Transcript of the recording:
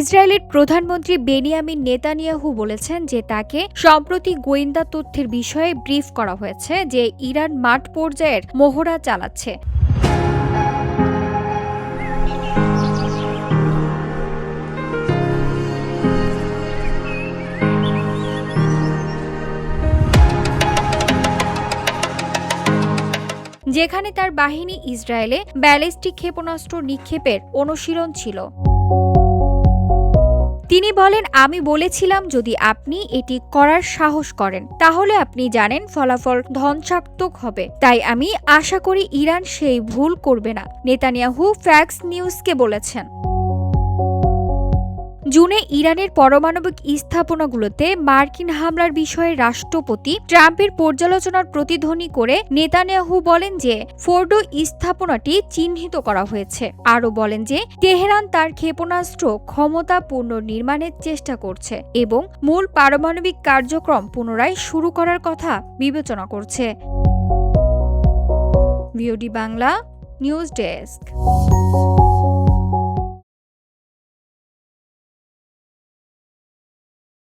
ইসরায়েলের প্রধানমন্ত্রী Benjamin Netanyahu বলেছেন যে তাকে সম্প্রতি গোয়েন্দা তথ্যের বিষয়ে ব্রিফ করা হয়েছে যে ইরান মাঠ পর্যায়ের মোহরা চালাচ্ছে। যেখানে তার বাহিনী ইসরায়েলে ব্যালিস্টিক ক্ষেপণাস্ত্র নিক্ষেপের অনুশীলন ছিল। তিনি বলেন, আমি বলেছিলাম যদি আপনি এটি করার সাহস করেন, তাহলে আপনি জানেন ফলাফল ধ্বংসাত্মক হবে। তাই আমি আশা করি ইরান সেই ভুল করবে না। নেতানিয়াহু ফ্যাক্স নিউজকে বলেছেন। জুনে ইরানের পারমাণবিক স্থাপনাগুলোতে মার্কিন হামলার বিষয়ে রাষ্ট্রপতি ট্রাম্পের পর্যালোচনার প্রতিধ্বনি করে নেতানিয়াহু বলেন যে ফোর্ডো স্থাপনাটি চিহ্নিত করা হয়েছে। আরও বলেন যে তেহরান তার ক্ষেপণাস্ত্র ক্ষমতা পুনর্নির্মাণের চেষ্টা করছে এবং মূল পারমাণবিক কার্যক্রম পুনরায় শুরু করার কথা বিবেচনা করছে। Bangla news desk.